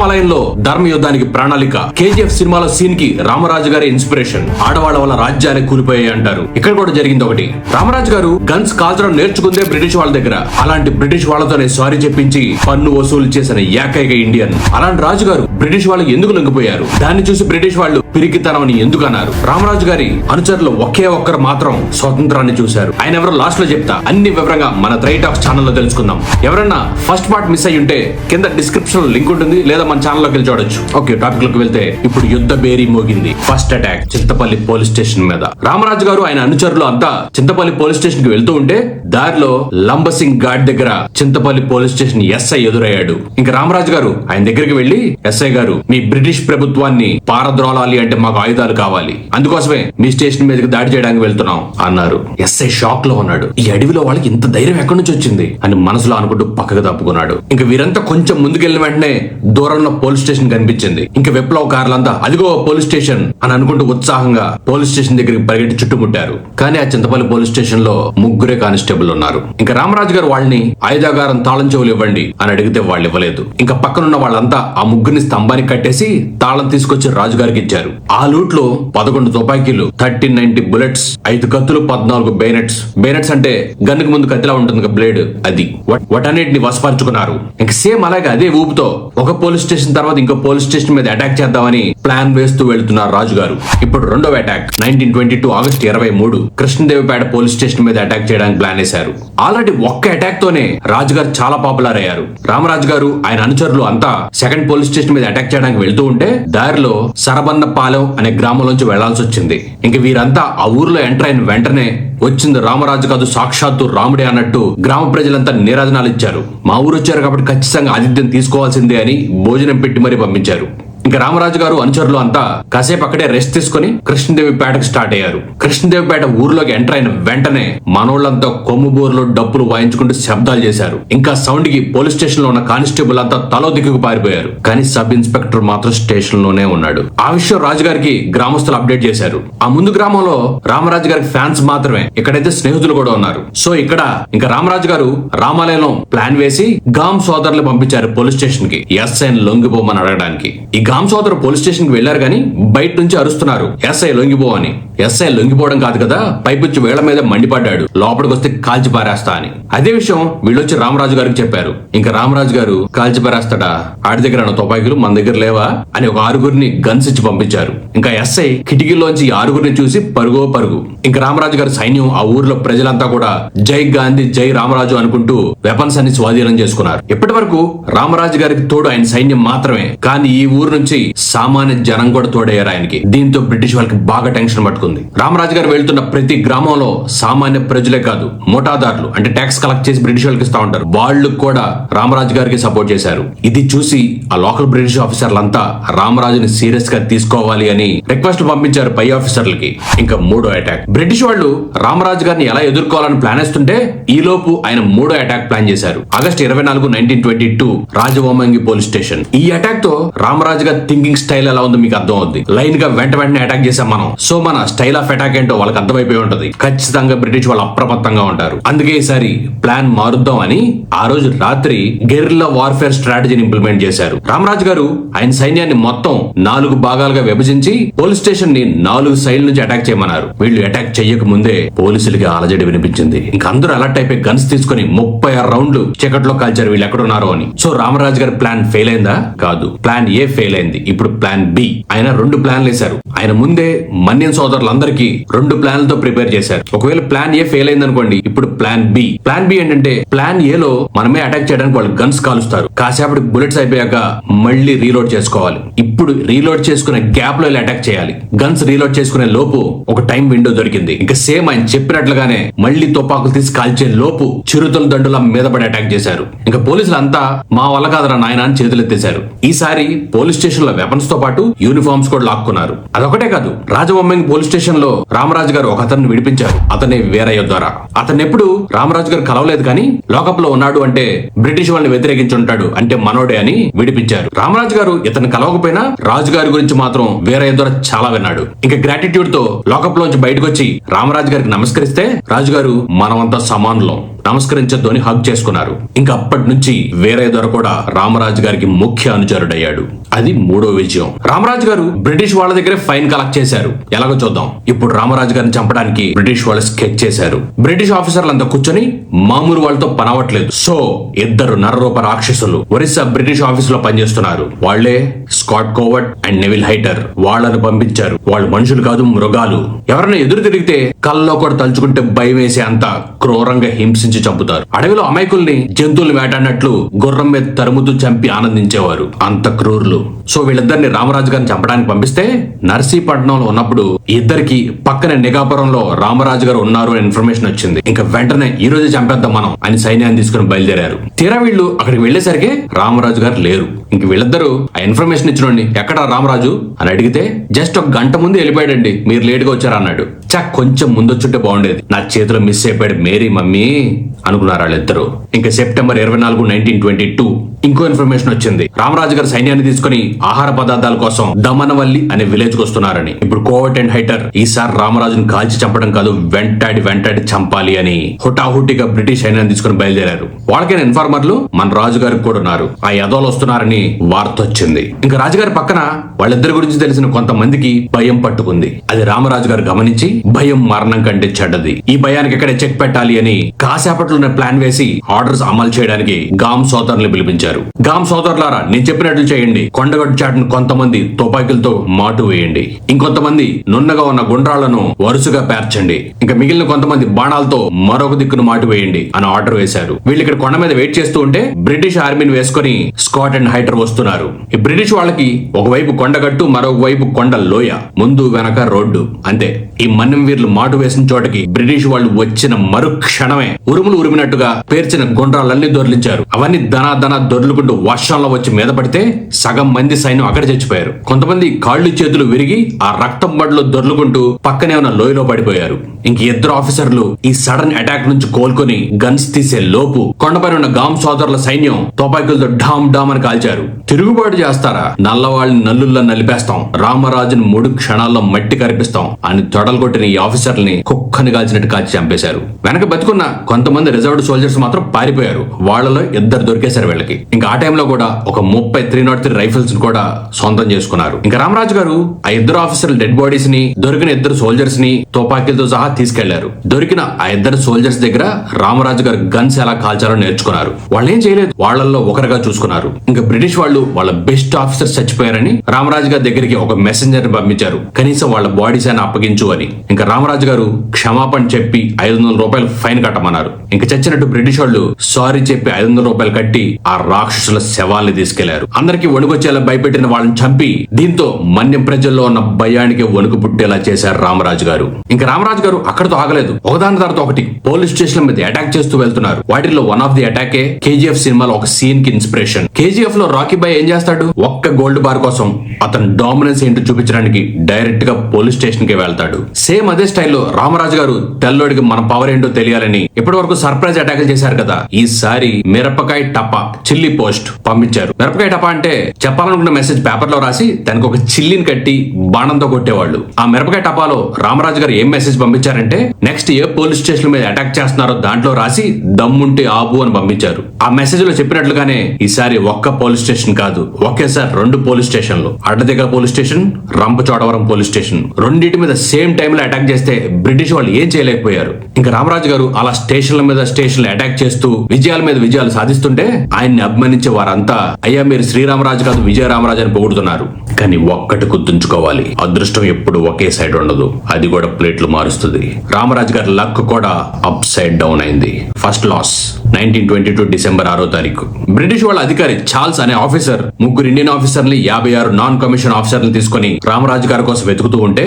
రామాలయంలో ధర్మ యుద్ధానికి ప్రణాళిక. కేజీఎఫ్ సినిమాలో సీన్కి రామరాజు గారి ఇన్స్పిరేషన్. ఆడవాళ్ళ వల్ల రాజ్యాలే కూలిపోయాయి అంటారు. ఇక్కడ కూడా జరిగింది ఒకటి. రామరాజు గారు గన్స్ కాల్చడం నేర్చుకుందే బ్రిటిష్ వాళ్ళ దగ్గర. అలాంటి బ్రిటిష్ వాళ్ళతోనే సారీ చెప్పించి పన్ను వసూలు చేసిన ఏకైక ఇండియన్. అలాంటి రాజు గారు బ్రిటిష్ వాళ్ళకి ఎందుకు లొంగిపోయారు? దాన్ని చూసి బ్రిటిష్ వాళ్ళు పిరికితనం ఎందుకు అన్నారు రామరాజు గారి అనుచరులు ఒకే ఒక్కరు మాత్రం స్వతంత్రాన్ని చూశారు. ఆయన ఎవరో లాస్ట్లో చెప్తా అన్ని వివరంగా మన త్రై టాక్స్ ఛానల్లో తెలుసుకుందాం. ఎవరన్నా ఫస్ట్ పార్ట్ మిస్ అయ్యి ఉంటే కింద డిస్క్రిప్షన్ లింక్ ఉంటుంది లేదా మన ఛానల్లోకి వెళ్ళి చూడొచ్చు. ఓకే టాపిక్లోకి వెళ్తే ఇప్పుడు యుద్ధ బేరీ మోగింది. First attack Chintapalli police station మీద. రామరాజు గారు ఆయన అనుచరులు అంతా చింతపల్లి పోలీస్ స్టేషన్కి వెళ్తూ ఉంటే దారిలో లంబసింగ్ ఘాట్ దగ్గర చింతపల్లి పోలీస్ స్టేషన్ ఎస్ఐ ఎదురయ్యాడు. ఇంకా రామరాజు గారు ఆయన దగ్గరికి వెళ్ళి ఎస్ఐ గారు మీ బ్రిటిష్ ప్రభుత్వాన్ని పారద్రోలాలి అంటే మాకు ఆయుధాలు కావాలి. అందుకోసమే మీ స్టేషన్ మీదకి దాడి చేయడానికి వెళ్తున్నాం అన్నారు. ఎస్ఐ షాక్లో ఉన్నాడు. ఈ అడవిలో వాళ్ళకి ఇంత ధైర్యం ఎక్కడి నుంచి వచ్చింది? అని మనసులో అనుకుంటూ పక్కకు తప్పుకున్నాడు ఇంకా వీరంతా కొంచెం ముందుకెళ్ళిన వెంటనే దూరంలో పోలీస్ స్టేషన్ కనిపించింది. ఇంకా విప్లవ కార్లంతా అదిగో పోలీస్ స్టేషన్ అని అనుకుంటూ ఉత్సాహంగా పోలీస్ స్టేషన్ దగ్గరికి పరిగెట్టి చుట్టుముట్టారు. కానీ ఆ చింతపల్లి పోలీస్ స్టేషన్లో ముగ్గురే కానిస్టేబుల్ ఉన్నారు. ఇంకా రామరాజు గారు వాళ్ళని ఆయుధాగారం తాళం చెవులు ఇవ్వండి అని అడిగితే వాళ్ళు ఇవ్వలేదు. ఇంకా పక్కనున్న వాళ్ళంతా ఆ ముగ్గురిని స్తంభానికి కట్టేసి తాళం తీసుకొచ్చి రాజుగారికి ఇచ్చారు. ఆ లూట్లో పదకొండు తుపాకీలు థర్టీన్ నైన్టీ బుల్లెట్స్ ఐదు కత్తులు పద్నాలుగు బేనెట్స్. బేనెట్స్ అంటే గన్నుకు ముందు కత్తిలా ఉంటుంది బ్లేడ్? అది. వాటన్నిటిని వసపరుచుకున్నారు ఇంక సేమ్ అలాగే అదే ఊపుతో ఒక పోలీస్ స్టేషన్ తర్వాత ఇంకో పోలీస్ స్టేషన్ మీద అటాక్ చేద్దామని ప్లాన్ వేస్తూ వెళ్తున్నారు రాజు గారు ఇప్పుడు రెండవ attack nineteen twenty two August ఇరవై మూడు కృష్ణదేవిపేట పోలీస్ స్టేషన్ మీద అటాక్ చేయడానికి ప్లాన్ వేశారు. ఆల్రెడీ ఒక్క అటాక్ తోనే రాజు గారు చాలా పాపులర్ అయ్యారు రామరాజు గారు ఆయన అనుచరులు అంతా సెకండ్ పోలీస్ స్టేషన్ మీద అటాక్ చేయడానికి వెళ్తూ ఉంటే దారిలో పాలెం అనే గ్రామంలోంచి వెళ్ళాల్సి వచ్చింది. ఇంక వీరంతా ఆ ఊర్లో ఎంటర్ అయిన వెంటనే వచ్చింది రామరాజు కాదు సాక్షాత్తు రాముడే అన్నట్టు గ్రామ ప్రజలంతా నీరాజనాలు ఇచ్చారు. మా ఊరు వచ్చారు కాబట్టి ఖచ్చితంగా ఆతిథ్యం తీసుకోవాల్సిందే అని భోజనం పెట్టి మరీ పంపించారు. ఇంకా రామరాజు గారు అనుచరులు అంతా కాసేపు అక్కడే రెస్ట్ తీసుకుని కృష్ణదేవి పేటకు స్టార్ట్ అయ్యారు. కృష్ణదేవి పేట ఊర్లోకి ఎంటర్ అయిన వెంటనే మనోళ్ళంతా కొమ్ము బోర్లో డప్పులు వాయించుకుంటూ శబ్దాలు చేశారు. ఇంకా సౌండ్కి పోలీస్ స్టేషన్లో ఉన్న కానిస్టేబుల్ అంతా తలో దిక్కుకు పారిపోయారు. కానీ సబ్ ఇన్స్పెక్టర్ మాత్రం స్టేషన్లోనే ఉన్నాడు. ఆ విషయం రాజు గారికి గ్రామస్తులు అప్డేట్ చేశారు. ఆ ముందు గ్రామంలో రామరాజు గారికి ఫ్యాన్స్ మాత్రమే ఇక్కడైతే స్నేహితులు కూడా ఉన్నారు. సో ఇక్కడ ఇంకా రామరాజు గారు రామాలయంలో ప్లాన్ వేసి గామ్ సోదరులు పంపించారు పోలీస్ స్టేషన్కి ఎస్ఐన్ లొంగిపోమని అడగడానికి. ఈ గామ్ సోదరు పోలీస్ స్టేషన్కి వెళ్ళారు కానీ బయట నుంచి అరుస్తున్నారు. ఎస్ఐ లొంగిపో అని ఎస్ఐ లొంగిపోవడం కాదు కదా? పైపుచ్చి వేళ్ళ మీద మండిపడ్డాడు. లోపలికి వస్తే కాల్చి పారేస్తా అని. అదే విషయం వీళ్ళొచ్చి రామరాజు గారికి చెప్పారు. ఇంకా రామరాజు గారు కాల్చి పారేస్తాడా ఆడి దగ్గర ఉన్న తుపాకీలు మన దగ్గర లేవా? అని ఒక ఆరుగురిని గన్స్ ఇచ్చి పంపించారు. ఇంకా ఎస్ఐ కిటికీలోంచి ఈ ఆరుగురిని చూసి పరుగో పరుగు. ఇంకా రామరాజు గారి సైన్యం ఆ ఊర్లో ప్రజలంతా కూడా జై గాంధీ జై రామరాజు అనుకుంటూ వెపన్స్ అన్ని స్వాధీనం చేసుకున్నారు. ఇప్పటి వరకు రామరాజు గారికి తోడు ఆయన సైన్యం మాత్రమే. కానీ ఈ ఊరు నుంచి సామాన్య జనం కూడా తోడయ్యారు ఆయనకి. దీంతో బ్రిటిష్ వాళ్ళకి బాగా టెన్షన్ పట్టుకుంది. రామరాజు గారు వెళ్తున్న ప్రతి గ్రామంలో సామాన్య ప్రజలే కాదు మోటాదారులు అంటే ట్యాక్స్ కలెక్ట్ చేసి బ్రిటిష్ వాళ్ళకి ఇస్తా ఉంటారు. వాళ్ళు కూడా రామరాజు గారికి సపోర్ట్ చేశారు. ఇది చూసి ఆ లోకల్ బ్రిటిష్ ఆఫీసర్లంతా రామరాజుని సీరియస్గా తీసుకోవాలి అని రిక్వెస్ట్ పంపించారు పై ఆఫీసర్లకి ఇంకా మూడో అటాక్ బ్రిటిష్ వాళ్ళు రామరాజు గారిని ఎలా ఎదుర్కోవాలని ప్లాన్ వేస్తుంటే ఈ లోపు ఆయన మూడో అటాక్ ప్లాన్ చేశారు. ఆగస్ట్ ఇరవై నాలుగు nineteen twenty two Rajavommangi police station. ఈ అటాక్తో రామరాజు గారి థింకింగ్ స్టైల్ ఎలా ఉందో మీకు అర్థం అవుద్ది లైన్గా వెంట వెంటనే అటాక్ చేసాం మనం. సో మన స్టైల్ ఆఫ్ అటాక్ ఏంటో వాళ్ళకి అర్థమైపోయి ఉంటది. ఖచ్చితంగా బ్రిటిష్ వాళ్ళు అప్రమత్తంగా ఉంటారు. అందుకే ఈసారి ప్లాన్ మారుద్దాం అని ఆ రోజు రాత్రి గెర్ల వార్ఫేర్ స్ట్రాటజీని ఇంప్లిమెంట్ చేశారు. రామరాజు గారు ఆయన సైన్యాన్ని మొత్తం నాలుగు భాగాలుగా విభజించి పోలీస్ స్టేషన్ని నాలుగు సైడ్ నుంచి అటాక్ చేయమన్నారు. వీళ్ళు అటాక్ చేయక ముందే పోలీసులకి అలజడి వినిపించింది. ఇంకా అందరూ అలర్ట్ అయిపోయి గన్స్ తీసుకుని ముప్పై ఆరు రౌండ్లు చీకట్లో కాల్చారు వీళ్ళు ఎక్కడున్నారో అని. సో రామరాజు గారి ప్లాన్ ఫెయిల్ అయిందా? కాదు. ప్లాన్ ఏ ఫెయిల్ అయింది. ఇప్పుడు ప్లాన్ బి. ఆయన రెండు ప్లాన్లు వేశారు. ఆయన ముందే మన్యం సోదరు అందరికీ రెండు ప్లాన్లతో ప్రిపేర్ చేశారు. ఒకవేళ ప్లాన్ ఏ ఫెయిల్ అయింది అనుకోండి ఇప్పుడు ప్లాన్ బి. ప్లాన్ బి ఏంటంటే ప్లాన్ ఏ లో మనమే అటాక్ చేయడానికి వాళ్ళు గన్స్ కాలుస్తారు. కాసేపటి బుల్లెట్స్ అయిపోయాక మళ్ళీ రీలోడ్ చేసుకోవాలి. ఇప్పుడు రీలోడ్ చేసుకునే గ్యాప్లో అటాక్ చేయాలి. గన్స్ రీలోడ్ చేసుకునే లోపు ఒక టైం విండో దొరికింది. ఇంకా సేమ్ ఆయన చెప్పినట్లుగానే మళ్ళీ తుపాకులు తీసి కాల్చే లోపు చిరుతల దండుల మీద పడి అటాక్ చేశారు. ఇంకా పోలీసులు అంతా మా వల్ల కాదరా నాయన అని చేతులెత్తేశారు. ఈసారి పోలీస్ స్టేషన్లో వెపన్స్తో పాటు యూనిఫామ్స్ కూడా లాక్కున్నారు. అదొకటే కాదు రాజబొమ్మంగి పోలీస్ స్టేషన్లో రామరాజు గారు ఒక అతన్ని విడిపించారు. అతనే వీరయ్య ద్వారా. అతన్ని ఎప్పుడు రామరాజు గారు కలవలేదు కానీ లోకప్లో ఉన్నాడు అంటే బ్రిటిష్ వాళ్ళని వ్యతిరేకించి ఉంటాడు అంటే మనోడే అని విడిపించారు. రామరాజు గారు ఇతను కలవకపోయినా రాజు గారి గురించి మాత్రం వీరయ్య ద్వారా చాలా విన్నాడు. ఇంకా గ్రాటిట్యూడ్తో లోకప్ లోంచి బయటకు వచ్చి రామరాజు గారికి నమస్కరిస్తే రాజుగారు మనమంతా సమానులం. నమస్కరించొద్దు అని హగ్ చేసుకున్నారు. ఇంకా అప్పటి నుంచి వేరే ద్వారా కూడా రామరాజు గారికి ముఖ్య అనుచరుడయ్యాడు. అది మూడో విజయం. రామరాజు గారు బ్రిటిష్ వాళ్ళ దగ్గరే ఫైన్ కలెక్ట్ చేశారు. ఎలాగో చూద్దాం. ఇప్పుడు రామరాజు గారిని చంపడానికి బ్రిటిష్ వాళ్ళు స్కెచ్ చేశారు. బ్రిటిష్ ఆఫీసర్లంతా కూర్చొని మామూలు వాళ్ళతో పనవట్లేదు. సో ఇద్దరు నరరూప రాక్షసులు ఒరిస్సా బ్రిటిష్ ఆఫీస్లో పనిచేస్తున్నారు. వాళ్ళే Scott Coward and Neville Haiter. వాళ్ళను పంపించారు. వాళ్ళు మనుషులు కాదు మృగాలు. ఎవరైనా ఎదురు తిరిగితే కల్లో కూడా తలుచుకుంటే భయం వేసే అంత క్రూరంగా హింసించి చంపుతారు. అడవిలో అమాయకుల్ని జంతువులు వేటాడినట్లు గుర్రం మీద తరుముతూ చంపి ఆనందించేవారు. అంత క్రూరులు. సో వీళ్ళిద్దరిని రామరాజు గారిని చంపడానికి పంపిస్తే నర్సీపట్నంలో ఉన్నప్పుడు ఇద్దరికి పక్కన నిఘాపురంలో రామరాజు గారు ఉన్నారు అనే ఇన్ఫర్మేషన్ వచ్చింది. ఇంకా వెంటనే ఈ రోజే చంపేద్దాం మనం అని సైన్యాన్ని తీసుకుని బయలుదేరారు. తీరా వీళ్ళు అక్కడికి వెళ్ళేసరికి రామరాజు గారు లేరు. ఇంక వీళ్ళిద్దరూ ఆ ఇన్ఫర్మేషన్ ఇచ్చినండి ఎక్కడ రామరాజు? అని అడిగితే జస్ట్ ఒక గంట ముందు వెళ్ళిపోయాడండి మీరు లేట్గా వచ్చారు? అన్నాడు. చా కొంచెం ముందొచ్చుంటే బాగుండేది. నా చేతిలో మిస్ అయిపోయాడు మేరీ మమ్మీ అనుకున్నారు వాళ్ళిద్దరు. ఇంకా సెప్టెంబర్ ఇరవై నాలుగు నైన్టీన్ ట్వంటీ టూ ఇంకో ఇన్ఫర్మేషన్ వచ్చింది. రామరాజు గారు సైన్యాన్ని తీసుకుని ఆహార పదార్థాల కోసం దమనవల్లి అనే విలేజ్కు వస్తున్నారని. ఇప్పుడు కోవట్ అండ్ హైటర్ ఈసారి రామరాజును కాల్చి చంపడం కాదు వెంటాడి వెంటాడి చంపాలి అని హుటాహుటిగా బ్రిటిష్ సైన్యాన్ని తీసుకుని బయలుదేరారు. వాళ్ళకైనా ఇన్ఫార్మర్లు మన రాజు గారికి కూడా ఉన్నారు. ఆ యదోలు వస్తున్నారని వార్త వచ్చింది ఇంకా రాజుగారి పక్కన వాళ్ళిద్దరి గురించి తెలిసిన కొంతమందికి భయం పట్టుకుంది. అది రామరాజు గారు గమనించి భయం మరణం కంటే చెడ్డది. ఈ భయానికి ఎక్కడ చెక్ పెట్టాలి అని కాసేపట్లోనే ప్లాన్ వేసి ఆర్డర్స్ అమలు చేయడానికి గామ్ సోదరులు పిలిపించారు. గామ్ సోదరులారా నేను చెప్పినట్లు చేయండి. కొండగట్టు చాటును కొంతమంది తుపాకీలతో మాటు వేయండి. ఇంకొంతమంది నున్నగా ఉన్న గుండ్రాలను వరుసగా పేర్చండి. ఇంకా మిగిలిన కొంతమంది బాణాలతో మరొక దిక్కును మాటు వేయండి అని ఆర్డర్ వేశారు. వీళ్ళు ఇక్కడ కొండ మీద వెయిట్ చేస్తూ ఉంటే బ్రిటిష్ ఆర్మీని వేసుకొని స్కాట్ అండ్ హైట్ కిలోమీటర్ వస్తున్నారు. ఈ బ్రిటిష్ వాళ్ళకి ఒకవైపు కొండగట్టు మరొక కొండ లోయ ముందు వెనక రోడ్డు. అంతే. ఈ మన్నంవీర్లు మాటు వేసిన చోటకి బ్రిటిష్ వాళ్ళు వచ్చిన మరుక్షణమే ఉరుములు ఉరిమినట్టుగా పేర్చిన గుండ్రాలన్నీ దొర్లించారు. అవన్నీ దన దన దొర్లుకుంటూ వర్షంలో వచ్చి మీద పడితే సగం మంది సైన్యం అక్కడ చచ్చిపోయారు. కొంతమంది కాళ్ళు చేతులు విరిగి ఆ రక్తం బడిలో దొర్లుకుంటూ పక్కనే ఉన్న లోయలో పడిపోయారు. ఇంక ఇద్దరు ఆఫీసర్లు ఈ సడన్ అటాక్ నుంచి కోలుకొని గన్స్ తీసే లోపు కొండపైన ఉన్న గామ్ సోదరుల సైన్యం తుపాకీలతో డామ్ డామ్ అని కాల్చారు. తిరుగుబాటు చేస్తారా? నల్లవాళ్ళని నల్లుల్లా నలిపేస్తాం. రామరాజుని మూడు క్షణాల్లో మట్టి కరిపిస్తాం. అని తొడలు కొట్టిన ఈ ఆఫీసర్లని కుక్కని కాల్చినట్టు కాల్చి చంపేశారు. వెనక బతుకున్న కొంతమంది రిజర్వ్డ్ సోల్జర్స్ మాత్రం పారిపోయారు. వాళ్ళలో ఇద్దరు దొరికేశారు వీళ్ళకి. ఇంకా ఆ టైంలో కూడా ఒక ముప్పై త్రీ నాట్ త్రీ రైఫిల్స్ కూడా సొంతం చేసుకున్నారు. ఇంకా రామరాజు గారు ఆ ఇద్దరు ఆఫీసర్ల డెడ్ బాడీస్ని దొరికిన ఇద్దరు సోల్జర్స్ని తుపాకీలతో సహా తీసుకెళ్ళారు. దొరికిన ఆ ఇద్దరు సోల్జర్స్ దగ్గర రామరాజు గారు గన్స్ ఎలా కాల్చాలో నేర్చుకున్నారు. వాళ్ళు ఏం చేయలేదు. వాళ్ళల్లో ఒకరుగా చూసుకున్నారు. ఇంకా బ్రిటిష్ వాళ్ళు వాళ్ళ బెస్ట్ ఆఫీసర్ చచ్చిపోయారని రామరాజు గారి దగ్గరికి ఒక మెసెంజర్ని పంపించారు. కనీసం వాళ్ళ బాడీస్ అయినా అప్పగించు అని. ఇంకా రామరాజు గారు క్షమాపణ చెప్పి ఐదు వందల రూపాయలు ఫైన్ కట్టమన్నారు. ఇంకా చచ్చినట్టు బ్రిటిష్ వాళ్ళు సారీ చెప్పి ఐదు వందల రూపాయలు కట్టి ఆ రాక్షసుల శవాల్ని తీసుకెళ్ళారు. అందరికి వణుకొచ్చేలా భయపెట్టిన వాళ్ళని చంపి దీంతో మన్యం ప్రజల్లో ఉన్న భయానికి వణుకు పుట్టేలా చేశారు రామరాజు గారు. ఇంకా రామరాజు గారు అక్కడతో ఆగలేదు. ఒకదాని తర్వాత ఒకటి పోలీస్ స్టేషన్ మీద అటాక్ చేస్తూ వెళ్తున్నారు. వాటిలో వన్ ఆఫ్ ది అటాకే కేజీఎఫ్ సినిమాలో ఒక సీన్కి ఇన్స్పిరేషన్ కేజీఎఫ్లో రాకీ బాయ్ ఏం చేస్తాడు? ఒక్క గోల్డ్ బార్ కోసం అతను డామినెన్స్ ఏంటో చూపించడానికి డైరెక్ట్గా పోలీస్ స్టేషన్కి వెళ్తాడు. సేమ్ అదే స్టైల్లో రామరాజు గారు తెల్లోడికి మన పవర్ ఏంటో తెలియాలని ఇప్పటి వరకు సర్ప్రైజ్ అటాక్ చేశారు కదా. ఈసారి మిరపకాయ టపా చిల్లీ పోస్ట్ పంపించారు. మిరపకాయ టపా అంటే చెప్పాలనుకున్న మెసేజ్ పేపర్లో రాసి తనకు ఒక చిల్లిని కట్టి బాణంతో కొట్టేవాళ్ళు. ఆ మిరపకాయ టపాలో రామరాజు గారు ఏం మెసేజ్ పంపించారంటే నెక్స్ట్ ఏ పోలీస్ స్టేషన్ మీద అటాక్ చేస్తున్నారో దాంట్లో రాసి దమ్ముంటే ఆపు అని పంపించారు. ఆ మెసేజ్లో చెప్పినట్లుగానే ఈసారి ఒక్క పోలీస్ పోలీస్ స్టేషన్ కాదు ఒకేసారి రెండు పోలీస్ స్టేషన్లు. Addateegala police station Rampachodavaram police station. రెండింటి మీద సేమ్ టైంలో అటాక్ చేస్తే బ్రిటిష్ వాళ్ళు ఏం చేయలేకపోయారు? ఇంకా రామరాజు గారు అలా స్టేషన్ల మీద స్టేషన్లు అటాక్ చేస్తూ విజయాల మీద విజయాలు సాధిస్తుంటే ఆయన్ని అభిమానించే వారంతా అయ్యా మీరు శ్రీరామరాజు కాదు విజయరామరాజు అని పొగుడుతున్నారు. కానీ ఒక్కటి గుర్తుంచుకోవాలి అదృష్టం ఎప్పుడు ఒకే సైడ్ ఉండదు. అది కూడా ప్లేట్లు మారుస్తుంది. రామరాజు గారి లక్ కూడా అప్ సైడ్ డౌన్ అయింది. First loss. Nineteen twenty two December ఆరో తారీఖు. బ్రిటిష్ వాళ్ళ అధికారి చార్ల్స్ అనే ఆఫీసర్ ముగ్గురు ఇండియన్ ఆఫీసర్ని యాభై ఆరు నాన్ కమిషన్ ఆఫీసర్లు తీసుకుని రామరాజు గారి కోసం వెతుకుతూ ఉంటే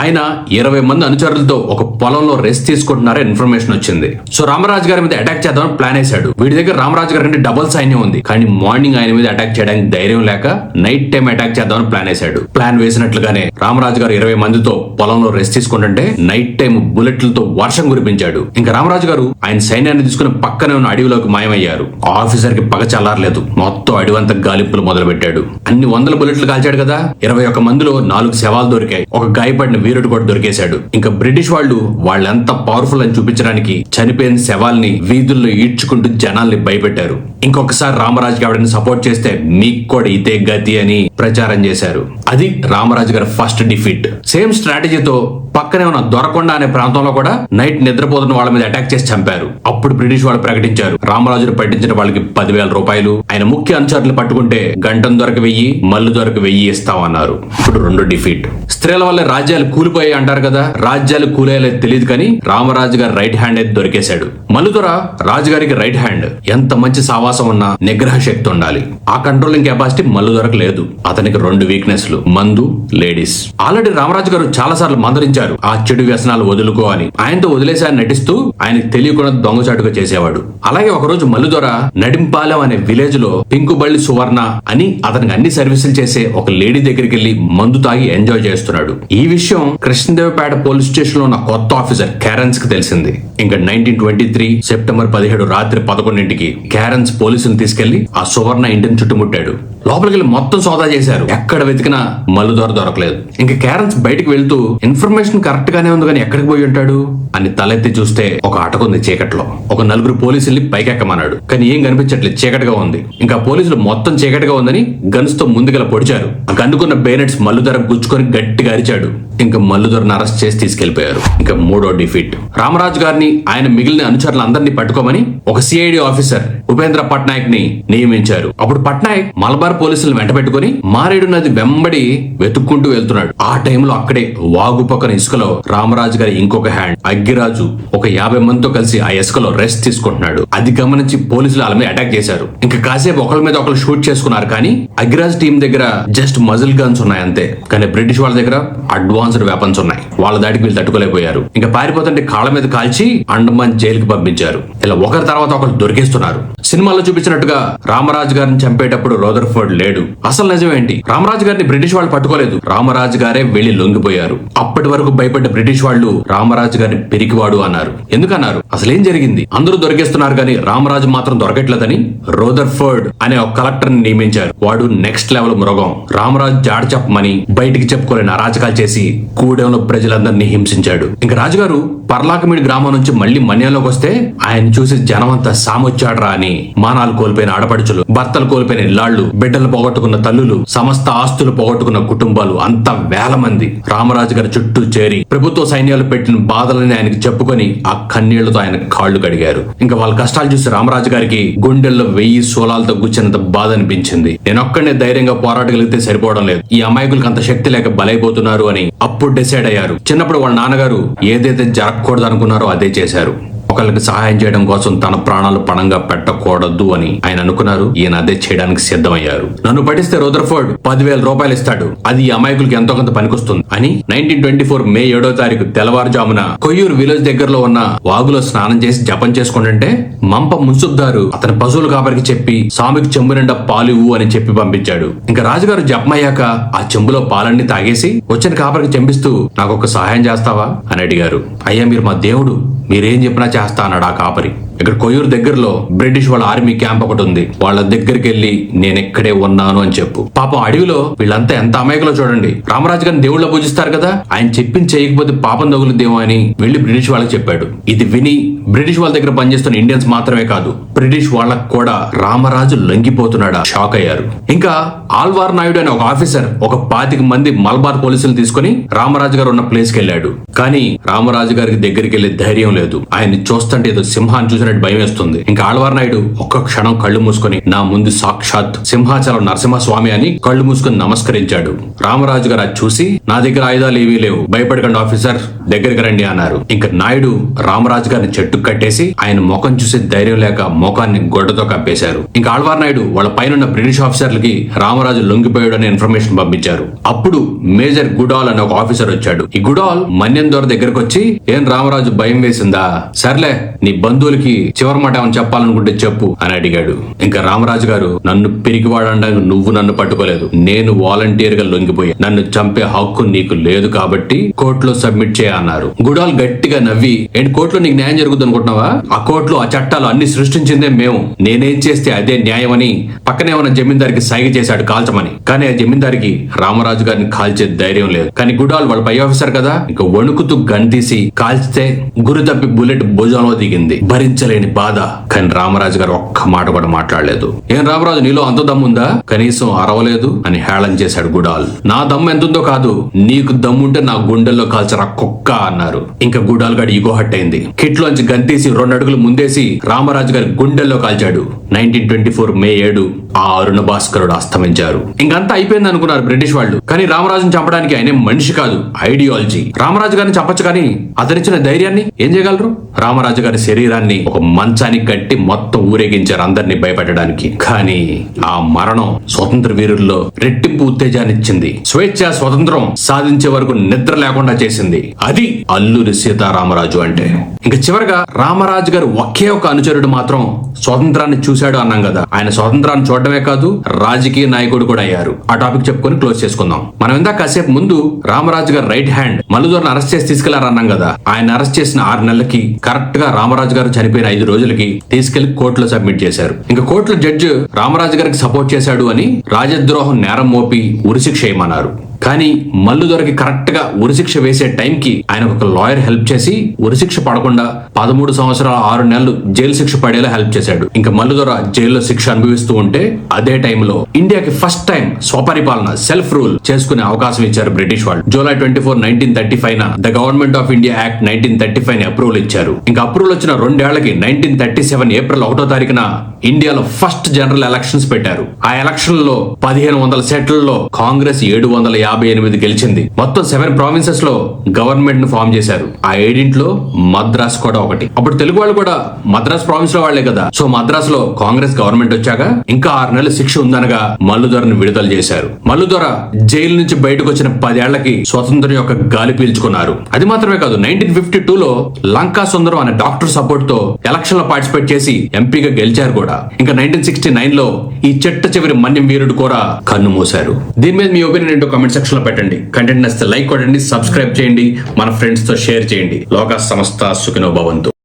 ఆయన ఇరవై మంది అనుచరులతో ఒక పొలంలో రెస్ట్ తీసుకుంటున్నారో ఇన్ఫర్మేషన్ వచ్చింది. సో రామరాజు గారి మీద అటాక్ చేద్దామని ప్లాన్ వేశాడు. వీడి దగ్గర రామరాజు గారి కంటే డబుల్ సైన్యం ఉంది. కానీ మార్నింగ్ ఆయన మీద అటాక్ చేయడానికి ధైర్యం లేక నైట్ టైం అటాక్ చేద్దామని ప్లాన్ వేశాడు. ప్లాన్ వేసినట్లుగానే రామరాజు గారు ఇరవై మందితో పొలంలో రెస్ట్ తీసుకుంటుంటే నైట్ టైం బుల్లెట్లతో వర్షం కురిపించాడు. ఇంకా రామరాజు గారు ఆయన సైన్యాన్ని తీసుకుని పక్కనే ఉన్న అడవిలోకి మాయమయ్యారు. ఆఫీసర్కి పగ చల్లారలేదు. మొత్తం అడివంత గాలింపులు మొదలుపెట్టాడు. అన్ని వందల బుల్లెట్లు కాల్చాడు కదా? ఇరవై ఒక్క మందిలో నాలుగు శవాలు దొరికాయి. ఒక గాయపడిన వీరుడు కూడా దొరికేశాడు. ఇంకా బ్రిటిష్ వాళ్ళు వాళ్ళెంత పవర్ఫుల్ అని చూపించడానికి చనిపోయిన శవాల్ని వీధుల్లో ఈడ్చుకుంటూ జనాల్ని భయపెట్టారు. ఇంకొకసారి రామరాజు గారిని సపోర్ట్ చేస్తే మీకు కూడా ఇదే గతి అని ప్రచారం చేశారు. అది రామరాజు గారి ఫస్ట్ డిఫీట్ సేమ్ స్ట్రాటజీతో పక్కనే ఉన్న దొరకొండ అనే ప్రాంతంలో కూడా నైట్ నిద్రపోతున్న వాళ్ళ మీద అటాక్ చేసి చంపారు. అప్పుడు బ్రిటిష్ వాళ్ళు ప్రకటించారు. రామరాజును పట్టించిన వాళ్ళకి పదివేల రూపాయలు. ఆయన ముఖ్య అనుచరులు పట్టుకుంటే గంటం దొరక వెయ్యి మల్లు దొరక వెయ్యి ఇస్తామన్నారు. ఇప్పుడు రెండు డిఫీట్. స్త్రీల వల్ల రాజ్యాలు కూలిపోయాయి అంటారు కదా. రాజ్యాలు కూలేయాలో తెలియదు కానీ రామరాజు గారి రైట్ హ్యాండ్ అయితే దొరికేశాడు. మలుదొర రాజుగారికి రైట్ హ్యాండ్. ఎంత మంచి సావాసం ఉన్నా నిగ్రహ శక్తి ఉండాలి. ఆ కంట్రోలింగ్ కెపాసిటీ మల్లుదొరకు లేదు. అతనికి రెండు వీక్నెస్లు మందు లేడీస్. ఆల్రెడీ రామరాజు గారు చాలా సార్లు మందరించారు. ఆ చెడు వ్యసనాలు వదులుకో అని ఆయనతో వదిలేశారని నటిస్తూ ఆయనకు తెలియకుండా దొంగచాటుగా చేసేవాడు. అలాగే ఒకరోజు మల్లుదొర నడింపాలెం అనే విలేజ్లో పింకుబళ్ళి సువర్ణ అని అతనికి అన్ని సర్వీసులు చేసే ఒక లేడీ దగ్గరికి వెళ్ళి మందు తాగి ఎంజాయ్ చేస్తున్నాడు. ఈ విషయం కృష్ణదేవపేట పోలీస్ స్టేషన్లో ఉన్న కొత్త ఆఫీసర్ క్యారెన్స్కి తెలిసింది. ఇంకా నైన్టీన్ ట్వంటీ త్రీ సెప్టెంబర్ పదిహేడు రాత్రి పదకొండింటికి క్యారెన్స్ పోలీసులు తీసుకెళ్ళి ఆ సువర్ణ ఇంటిని చుట్టుముట్టాడు. లోపలికి వెళ్ళి మొత్తం సోదా చేశారు. ఎక్కడ వెతికినా మల్లు దొర దొరకలేదు. ఇంకా క్యారెన్స్ బయటకు వెళ్తూ ఇన్ఫర్మేషన్ కరెక్ట్ గానే ఉంది కానీ ఎక్కడికి పోయి ఉంటాడు? అని తలెత్తి చూస్తే ఒక అటకుంది చీకట్లో. ఒక నలుగురు పోలీసుల్ని పైకెక్కమన్నాడు. కానీ ఏం కనిపించట్లేదు చీకటిగా ఉంది. ఇంకా పోలీసులు మొత్తం చీకటిగా ఉందని గన్స్తో ముందుగల పొడిచారు. ఆ గన్నుకున్న బేనెట్స్ మల్లుధర గుచ్చుకొని గట్టిగా అరిచాడు. ఇంకా మల్లుదొరను అరెస్ట్ చేసి తీసుకెళ్ళిపోయారు ఇంకా మూడో డిఫీట్. రామరాజు గారిని ఆయన మిగిలిన అనుచరులందరినీ పట్టుకోమని ఒక సిఐడి ఆఫీసర్ ఉపేంద్ర పట్నాయక్ని నియమించారు. అప్పుడు పట్నాయక్ మలబార్ పోలీసులను వెంటబెట్టుకుని మారేడు నది వెంబడి వెతుక్కుంటూ వెళ్తున్నాడు. ఆ టైంలో అక్కడే వాగు పక్కన ఇసుకలో రామరాజు గారి ఇంకొక హ్యాండ్ అగ్గిరాజు ఒక యాభై మందితో కలిసి ఆ ఇసుకలో రెస్ట్ తీసుకుంటున్నాడు. అది గమనించి పోలీసులు వాళ్ళ మీద అటాక్ చేశారు. ఇంకా కాసేపు ఒకరి మీద ఒకరు షూట్ చేసుకున్నారు కానీ అగ్గిరాజ్ టీం దగ్గర జస్ట్ మజిల్ గన్స్ ఉన్నాయి అంతే. కానీ బ్రిటిష్ వాళ్ళ దగ్గర అడ్వాన్స్ అడ్వాన్స్డ్ వెపన్స్ ఉన్నాయి. వాళ్ళ దాడికి వీళ్ళు తట్టుకోలేకపోయారు. ఇంకా పారిపోతుంటే కాళ్ళ మీద కాల్చి అండమాన్ జైలుకి పంపించారు. ఇలా ఒకరి తర్వాత ఒకరు దొరికేస్తున్నారు. సినిమాలో చూపించినట్టుగా రామరాజు గారిని చంపేటప్పుడు రోదర్ఫోర్డ్ లేడు. అసలు నిజమేంటి? రామరాజు గారిని బ్రిటిష్ వాళ్ళు పట్టుకోలేదు. రామరాజు గారే వెళ్ళి లొంగిపోయారు. అప్పటి వరకు భయపడ్డ బ్రిటిష్ వాళ్ళు రామరాజు గారిని పెరిగివాడు అన్నారు. ఎందుకన్నారు? అసలేం జరిగింది? అందరూ దొరికేస్తున్నారు కానీ రామరాజు మాత్రం దొరకట్లేదని రోదర్ఫోర్డ్ అనే ఒక కలెక్టర్ని నియమించారు. వాడు నెక్స్ట్ లెవెల్ మృగం. రామరాజు జాడ చెప్పమని బయటికి చెప్పుకోలేని అరాచకాలు చేసి కూడెంలో ప్రజలందరినీ హింసించాడు. ఇంకా రాజుగారు పర్లాకమిడి గ్రామం నుంచి మళ్ళీ మన్యంలోకి వస్తే ఆయన చూసి జనమంతా సామొచ్చాడ్రా అని మానాలు కోల్పోయిన ఆడపడుచులు భర్తలు కోల్పోయిన ఇల్లాళ్ళు బిడ్డలు పోగొట్టుకున్న తల్లులు సమస్త ఆస్తులు పోగొట్టుకున్న కుటుంబాలు అంత వేల మంది. రామరాజు గారి చుట్టూ చేరి ప్రభుత్వ సైన్యాలు పెట్టిన బాధలని ఆయనకి చెప్పుకొని ఆ కన్నీళ్ళతో ఆయన కాళ్ళు కడిగారు. ఇంకా వాళ్ళ కష్టాలు చూసి రామరాజు గారికి గుండెల్లో వెయ్యి సోలాలతో గుచ్చినంత బాధ అనిపించింది. నేనొక్కడే ధైర్యంగా పోరాటగలిగితే సరిపోవడం లేదు. ఈ అమాయకులకు అంత శక్తి లేక బలైపోతున్నారు అని అప్పుడు డిసైడ్ అయ్యారు. చిన్నప్పుడు వాళ్ళ నాన్నగారు ఏదైతే జరగకూడదు అనుకున్నారో అదే చేశారు. ఒకళ్ళకి సహాయం చేయడం కోసం తన ప్రాణాలు పణంగా పెట్టకూడదు అని ఆయన అనుకున్నారు. ఈయన అదే చేయడానికి సిద్ధమయ్యారు. నన్ను పట్టిస్తే రోదర్ఫోర్డ్ పదివేల రూపాయలు ఇస్తాడు. అది ఈ అమాయకులకి ఎంతో కొంత పనికొస్తుంది అని నైన్టీన్ ట్వంటీ ఫోర్ మే ఏడో తారీఖు తెల్లవారుజామున కొయ్యూరు విలేజ్ దగ్గరలో ఉన్న వాగులో స్నానం చేసి జపం చేసుకుంటుంటే మంప మున్సుబ్దారు అతని పశువుల కాపరికి చెప్పి స్వామికి చెంబు నిండా పాలు ఇవ్వు అని చెప్పి పంపించాడు. ఇంకా రాజుగారు జపమయ్యాక ఆ చెంబులో పాలన్నీ తాగేసి వచ్చిన కాపరికి చెంపిస్తూ నాకు ఒక సహాయం చేస్తావా? అని అడిగారు. అయ్యా మీరు మా దేవుడు. మీరేం చెప్పినా చేస్తా చేస్తానడా కాపరి? ఇక్కడ కొయ్యూరు దగ్గరలో బ్రిటిష్ వాళ్ళ ఆర్మీ క్యాంప్ ఒకటి ఉంది. వాళ్ళ దగ్గరికి వెళ్ళి నేను ఇక్కడే ఉన్నాను అని చెప్పు. పాపం అడవిలో వీళ్ళంతా ఎంత అమాయకులో చూడండి. రామరాజు గారిని దేవుళ్ళ పూజిస్తారు కదా? ఆయన చెప్పింది చేయకపోతే పాపం తగులుద్దేమో అని వెళ్ళి బ్రిటిష్ వాళ్ళకి చెప్పాడు. ఇది విని బ్రిటిష్ వాళ్ళ దగ్గర పనిచేస్తున్న ఇండియన్స్ మాత్రమే కాదు బ్రిటిష్ వాళ్ళకు కూడా రామరాజు లొంగిపోతున్నాడా? షాక్ అయ్యారు. ఇంకా ఆల్వార్ నాయుడు అనే ఒక ఆఫీసర్ ఒక పాతిక మంది మల్బార్ పోలీసులు తీసుకుని రామరాజు గారు ఉన్న ప్లేస్కి వెళ్ళాడు. కానీ రామరాజు గారికి దగ్గరికి వెళ్ళే ధైర్యం లేదు. ఆయన చూస్తుంటే ఏదో సింహాన్ని చూసిన చూసినట్టు భయం వేస్తుంది. ఇంకా ఆళ్వార్ నాయుడు ఒక్క క్షణం కళ్ళు మూసుకొని నా ముందు సాక్షాత్ సింహాచలం నరసింహస్వామి అని కళ్ళు మూసుకొని నమస్కరించాడు. రామరాజు గారు అది చూసి నా దగ్గర ఆయుధాలు ఏవీ లేవు భయపడకండి ఆఫీసర్ దగ్గరికి రండి అన్నారు. ఇంకా నాయుడు రామరాజు గారిని చెట్టు కట్టేసి ఆయన ముఖం చూసి ధైర్యం లేక ముఖాన్ని గొడ్డతో కప్పేశారు ఇంకా ఆళ్వార్ నాయుడు వాళ్ళ పైన బ్రిటిష్ ఆఫీసర్లకి రామరాజు లొంగిపోయాడు అనే ఇన్ఫర్మేషన్ పంపించారు. అప్పుడు మేజర్ గుడాల్ అనే ఒక ఆఫీసర్ వచ్చాడు. ఈ గుడాల్ మన్యం దొర దగ్గరకు వచ్చి ఏం రామరాజు భయం వేసిందా? సర్లే నీ బంధువులకి చివరి మాట ఏమైనా చెప్పాలనుకుంటే చెప్పు అని అడిగాడు. ఇంకా రామరాజు గారు నన్ను పిరికివాడడానికి నువ్వు నన్ను పట్టుకోలేదు. నేను వాలంటీర్గా లొంగిపోయా. నన్ను చంపే హక్కు నీకు లేదు కాబట్టి కోర్టులో సబ్మిట్ చేయ అన్నారు. గుడాల్ గట్టిగా నవ్వి ఏంటి కోర్టులో నీకు న్యాయం జరుగుతుంది అనుకుంటున్నావా? ఆ కోర్టులో ఆ చట్టాలు అన్ని సృష్టించిందే మేము. నేనేం చేస్తే అదే న్యాయమని పక్కనే ఉన్న జమీందారికి సైగ చేశాడు కాల్చమని. కానీ ఆ జమీందారికి రామరాజు గారిని కాల్చే ధైర్యం లేదు. కానీ గుడాల్ వాళ్ళ పై ఆఫీసర్ కదా? ఇక వణుకుతూ గన్ తీసి కాల్చితే గురి తప్పి బుల్లెట్ భుజంలో దిగింది. భరించలేని బాధ. కానీ రామరాజు గారు ఒక్క మాట కూడా మాట్లాడలేదు. ఏం రామరాజు నీలో అంత దమ్ముందా? కనీసం అరవలేదు అని హేళన చేశాడు గుడాల్. నా దమ్ము ఎంతుందో కాదు నీకు దమ్ముంటే నా గుండెల్లో కాల్చరా కుక్క అన్నారు. ఇంకా గుడాల్ గడి ఈగో హట్ అయింది. కిట్లోంచి గంతీసి రెండు అడుగులు ముందేసి రామరాజు గారి గుండెల్లో కాల్చాడు. నైన్టీన్ ట్వంటీ ఫోర్ మే ఏడు ఆ అరుణ భాస్కరుడు అస్తమించారు. ఇంకంతా అయిపోయింది అనుకున్నారు బ్రిటిష్ వాళ్ళు. కానీ రామరాజుని చంపడానికి ఆయన మనిషి కాదు ఐడియాలజీ. రామరాజు గారిని చంపచ్చు కానీ అతనిచ్చిన ధైర్యాన్ని ఏం చేయగలరు? రామరాజు గారి శరీరాన్ని ఒక మంచానికి కట్టి మొత్తం ఊరేగించారు అందరినీ భయపెట్టడానికి. కానీ ఆ మరణం స్వతంత్ర వీరుల్లో రెట్టింపు ఉత్తేజాన్ని ఇచ్చింది స్వేచ్ఛ స్వతంత్రం సాధించే వరకు నిద్ర లేకుండా చేసింది. అది అల్లూరి సీతారామరాజు అంటే. ఇంకా చివరగా రామరాజు గారు ఒకే ఒక అనుచరుడు మాత్రం స్వాతంత్రాన్ని చూశాడు అన్నాం కదా. ఆయన స్వాతంత్రాన్ని చూడటమే కాదు రాజకీయ నాయకుడు కూడా అయ్యారు. ఆ టాపిక్ చెప్పుకొని క్లోజ్ చేసుకుందాం. మనం ఇందాక కాసేపు ముందు రామరాజు గారు రైట్ హ్యాండ్ మల్లుదూరని అరెస్ట్ చేసి తీసుకెళ్ళారన్నాం కదా. ఆయన అరెస్ట్ చేసిన ఆరు నెలలకి కరెక్ట్గా రామరాజు గారు చనిపోయిన ఐదు రోజులకి తీసుకెళ్ళి కోర్టులో సబ్మిట్ చేశారు. ఇంకా కోర్టులో జడ్జి రామరాజు గారికి సపోర్ట్ చేశాడు అని రాజద్రోహం నేరం మోపి ఉరిశిక్ష చేయమన్నారు కానీ మల్లుదొరకి కరెక్ట్గా ఉరిశిక్ష వేసే టైంకి ఆయన ఒక లాయర్ హెల్ప్ చేసి ఉరిశిక్ష పడకుండా పదమూడు సంవత్సరాల ఆరు నెలలు జైలు శిక్ష పడేలా హెల్ప్ చేశాడు. ఇంకా మల్లుదొర జైల్లో శిక్ష అనుభవిస్తూ ఉంటే అదే టైంలో ఇండియాకి ఫస్ట్ టైం స్వపరిపాలన సెల్ఫ్ రూల్ చేసుకునే అవకాశం ఇచ్చారు బ్రిటిష్ వాళ్ళు. July twenty four nineteen thirty five the government of India act nineteen thirty five approval ఇచ్చారు. ఇంకా అప్రూవల్ వచ్చిన రెండేళ్ళకి నైన్టీన్ థర్టీ సెవెన్ ఏప్రిల్ ఒకటో తారీఖున ఇండియాలో ఫస్ట్ జనరల్ ఎలక్షన్స్ పెట్టారు. ఆ ఎలక్షన్లో పదిహేను వందల సెట్లలో కాంగ్రెస్ ఏడు వందల యాభై ఎనిమిది గెలిచింది. మొత్తం సెవెన్ ప్రావిన్సెస్లో గవర్నమెంట్ను ఫామ్ చేశారు. ఆ ఏడింట్లో మద్రాస్ కూడా ఒకటి. అప్పుడు తెలుగు వాళ్ళు కూడా మద్రాస్ ప్రావిన్స్లో వాళ్ళే కదా. సో మద్రాస్లో కాంగ్రెస్ గవర్నమెంట్ వచ్చాక ఇంకా ఆరు నెలల శిక్ష ఉందనగా మల్లుదొరను విడుదల చేశారు. మల్లుదొర జైలు నుంచి బయటకు వచ్చిన పదేళ్ళకి స్వతంత్రం యొక్క గాలి పీల్చుకున్నారు. అది మాత్రమే కాదు నైన్టీన్ ఫిఫ్టీ టూ లో లంకా సుందరం అనే డాక్టర్ సపోర్ట్తో ఎలక్షన్లో పార్టిసిపేట్ చేసి ఎంపీగా గెలిచారు కూడా. ఇంకా నైన్టీన్ సిక్స్టీ నైన్లో ఈ చెట్ట చివరి మన్యం వీరుడు కూడా కన్ను మూశారు. దీని మీద మీ ఒపీనియన్ ఏంటో కామెంట్ పెట్టండి. కంటెంట్ నచ్చితే లైక్ కొట్టండి సబ్స్క్రైబ్ చేయండి మన ఫ్రెండ్స్తో షేర్ చేయండి. లోక సంస్థ సుఖినో భవంతు.